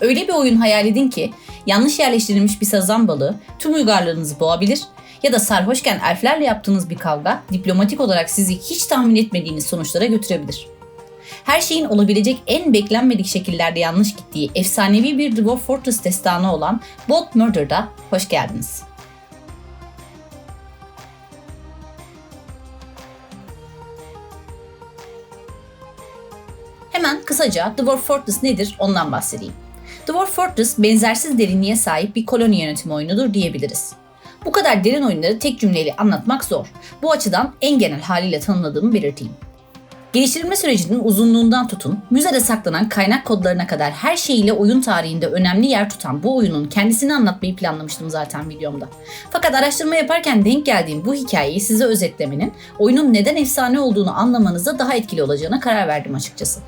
Öyle bir oyun hayal edin ki yanlış yerleştirilmiş bir sazan balığı tüm uygarlığınızı boğabilir ya da sarhoşken elflerle yaptığınız bir kavga diplomatik olarak sizi hiç tahmin etmediğiniz sonuçlara götürebilir. Her şeyin olabilecek en beklenmedik şekillerde yanlış gittiği efsanevi bir Dwarf Fortress destanı olan Bolt Murder'da hoş geldiniz. Hemen kısaca Dwarf Fortress nedir ondan bahsedeyim. Dwarf Fortress benzersiz derinliğe sahip bir koloni yönetimi oyunudur diyebiliriz. Bu kadar derin oyunları tek cümleyle anlatmak zor. Bu açıdan en genel haliyle tanımladığımı belirteyim. Geliştirilme sürecinin uzunluğundan tutun, müzede saklanan kaynak kodlarına kadar her şeyiyle oyun tarihinde önemli yer tutan bu oyunun kendisini anlatmayı planlamıştım zaten videomda. Fakat araştırma yaparken denk geldiğim bu hikayeyi size özetlemenin oyunun neden efsane olduğunu anlamanıza daha etkili olacağına karar verdim açıkçası.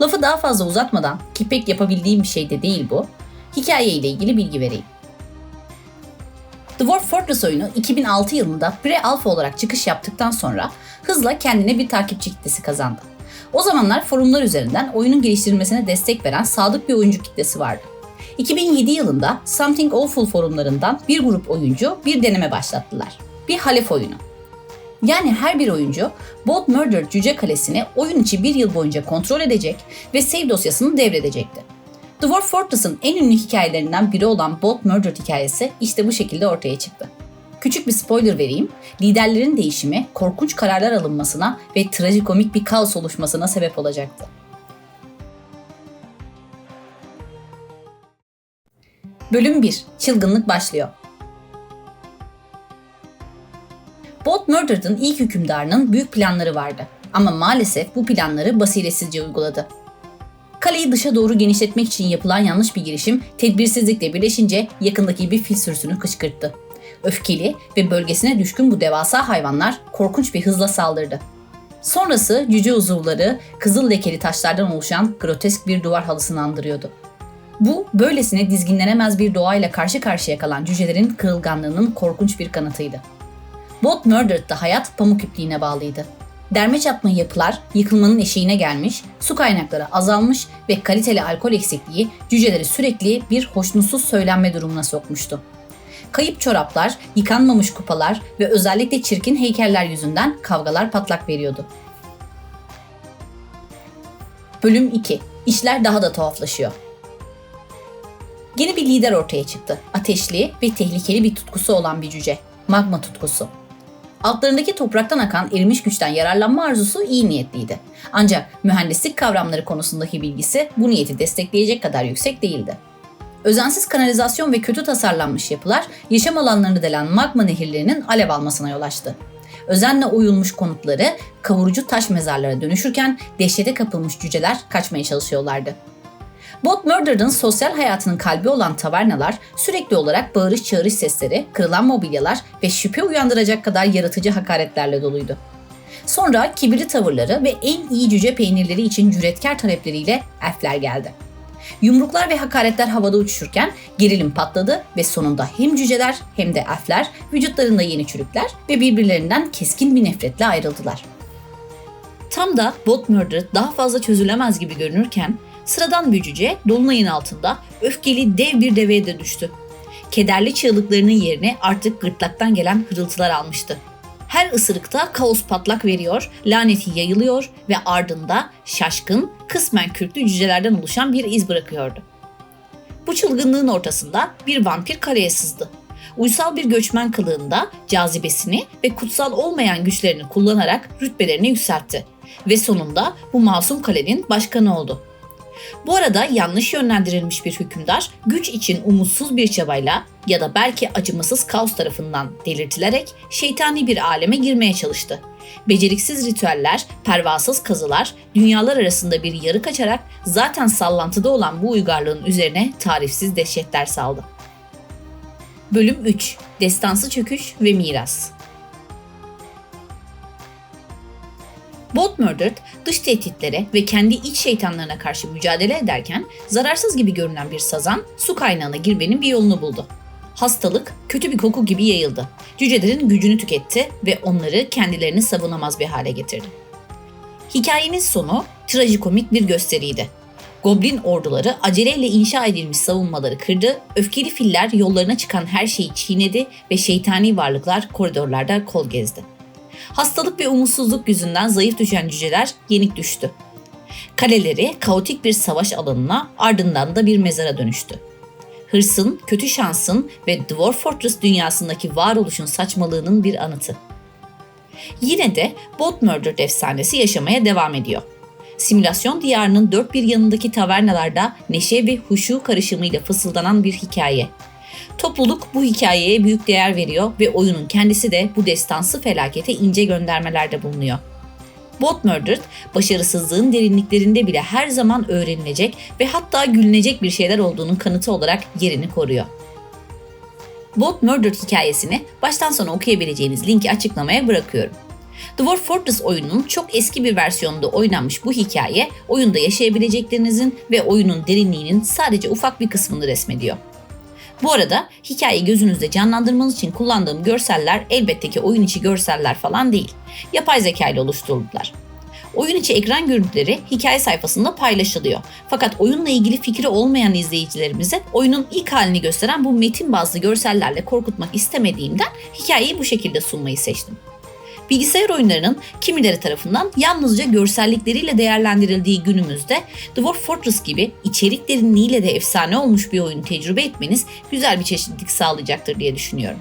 Lafı daha fazla uzatmadan ki pek yapabildiğim bir şey de değil bu, hikaye ile ilgili bilgi vereyim. Dwarf Fortress oyunu 2006 yılında pre-alpha olarak çıkış yaptıktan sonra hızla kendine bir takipçi kitlesi kazandı. O zamanlar forumlar üzerinden oyunun geliştirilmesine destek veren sadık bir oyuncu kitlesi vardı. 2007 yılında Something Awful forumlarından bir grup oyuncu bir deneme başlattılar. Bir halef oyunu. Yani her bir oyuncu Bolt Murder Cüce Kalesi'ni oyun içi bir yıl boyunca kontrol edecek ve save dosyasını devredecekti. Dwarf Fortress'ın en ünlü hikayelerinden biri olan Bolt Murder hikayesi işte bu şekilde ortaya çıktı. Küçük bir spoiler vereyim. Liderlerin değişimi korkunç kararlar alınmasına ve trajikomik bir kaos oluşmasına sebep olacaktı. Bölüm 1. Çılgınlık başlıyor. Bolt Murder'ın ilk hükümdarının büyük planları vardı. Ama maalesef bu planları basiretsizce uyguladı. Kaleyi dışa doğru genişletmek için yapılan yanlış bir girişim tedbirsizlikle birleşince yakındaki bir fil sürüsünü kışkırttı. Öfkeli ve bölgesine düşkün bu devasa hayvanlar korkunç bir hızla saldırdı. Sonrası cüce uzuvları kızıl lekeli taşlardan oluşan grotesk bir duvar halısını andırıyordu. Bu, böylesine dizginlenemez bir doğayla karşı karşıya kalan cücelerin kırılganlığının korkunç bir kanıtıydı. Bot Murdered'da hayat pamuk ipliğine bağlıydı. Derme çatma yapılar yıkılmanın eşiğine gelmiş, su kaynakları azalmış ve kaliteli alkol eksikliği cüceleri sürekli bir hoşnutsuz söylenme durumuna sokmuştu. Kayıp çoraplar, yıkanmamış kupalar ve özellikle çirkin heykeller yüzünden kavgalar patlak veriyordu. Bölüm 2. İşler daha da tuhaflaşıyor. Yeni bir lider ortaya çıktı. Ateşli ve tehlikeli bir tutkusu olan bir cüce. Magma tutkusu. Altlarındaki topraktan akan erimiş güçten yararlanma arzusu iyi niyetliydi. Ancak mühendislik kavramları konusundaki bilgisi bu niyeti destekleyecek kadar yüksek değildi. Özensiz kanalizasyon ve kötü tasarlanmış yapılar yaşam alanlarını delen magma nehirlerinin alev almasına yol açtı. Özenle oyulmuş konutları kavurucu taş mezarlara dönüşürken dehşete kapılmış cüceler kaçmaya çalışıyorlardı. Bot Murder'ın sosyal hayatının kalbi olan tavernalar sürekli olarak bağırış çağırış sesleri, kırılan mobilyalar ve şüphe uyandıracak kadar yaratıcı hakaretlerle doluydu. Sonra kibirli tavırları ve en iyi cüce peynirleri için cüretkar talepleriyle elfler geldi. Yumruklar ve hakaretler havada uçuşurken gerilim patladı ve sonunda hem cüceler hem de elfler vücutlarında yeni çürükler ve birbirlerinden keskin bir nefretle ayrıldılar. Tam da Bot Murder daha fazla çözülemez gibi görünürken sıradan bir cüce dolunayın altında öfkeli dev bir deveye de düştü. Kederli çığlıklarının yerine artık gırtlaktan gelen hırıltılar almıştı. Her ısırıkta kaos patlak veriyor, laneti yayılıyor ve ardında şaşkın, kısmen kürklü cücelerden oluşan bir iz bırakıyordu. Bu çılgınlığın ortasında bir vampir kaleye sızdı. Uysal bir göçmen kılığında cazibesini ve kutsal olmayan güçlerini kullanarak rütbelerini yükseltti ve sonunda bu masum kalenin başkanı oldu. Bu arada yanlış yönlendirilmiş bir hükümdar güç için umutsuz bir çabayla ya da belki acımasız kaos tarafından delirtilerek şeytani bir aleme girmeye çalıştı. Beceriksiz ritüeller, pervasız kazılar, dünyalar arasında bir yarı kaçarak zaten sallantıda olan bu uygarlığın üzerine tarifsiz dehşetler saldı. Bölüm 3 Destansı Çöküş ve Miras Bolt Murdered dış tehditlere ve kendi iç şeytanlarına karşı mücadele ederken zararsız gibi görünen bir sazan su kaynağına girmenin bir yolunu buldu. Hastalık kötü bir koku gibi yayıldı. Cücelerin gücünü tüketti ve onları kendilerini savunamaz bir hale getirdi. Hikayenin sonu trajikomik bir gösteriydi. Goblin orduları aceleyle inşa edilmiş savunmaları kırdı, öfkeli filler yollarına çıkan her şeyi çiğnedi ve şeytani varlıklar koridorlarda kol gezdi. Hastalık ve umutsuzluk yüzünden zayıf düşen cüceler yenik düştü. Kaleleri kaotik bir savaş alanına ardından da bir mezara dönüştü. Hırsın, kötü şansın ve Dwarf Fortress dünyasındaki varoluşun saçmalığının bir anıtı. Yine de Bot Murdered efsanesi yaşamaya devam ediyor. Simülasyon diyarının dört bir yanındaki tavernalarda neşe ve huşu karışımıyla fısıldanan bir hikaye. Topluluk bu hikayeye büyük değer veriyor ve oyunun kendisi de bu destansı felakete ince göndermelerde bulunuyor. Bot Murdered, başarısızlığın derinliklerinde bile her zaman öğrenilecek ve hatta gülünecek bir şeyler olduğunun kanıtı olarak yerini koruyor. Bot Murdered hikayesini baştan sona okuyabileceğiniz linki açıklamaya bırakıyorum. Dwarf Fortress oyununun çok eski bir versiyonunda oynanmış bu hikaye, oyunda yaşayabileceklerinizin ve oyunun derinliğinin sadece ufak bir kısmını resmediyor. Bu arada hikayeyi gözünüzde canlandırmanız için kullandığım görseller elbette ki oyun içi görseller falan değil. Yapay zeka ile oluşturuldular. Oyun içi ekran görüntüleri hikaye sayfasında paylaşılıyor. Fakat oyunla ilgili fikri olmayan izleyicilerimize oyunun ilk halini gösteren bu metin bazlı görsellerle korkutmak istemediğimden hikayeyi bu şekilde sunmayı seçtim. Bilgisayar oyunlarının kimileri tarafından yalnızca görsellikleriyle değerlendirildiği günümüzde Dwarf Fortress gibi içerik derinliğiyle de efsane olmuş bir oyunu tecrübe etmeniz güzel bir çeşitlilik sağlayacaktır diye düşünüyorum.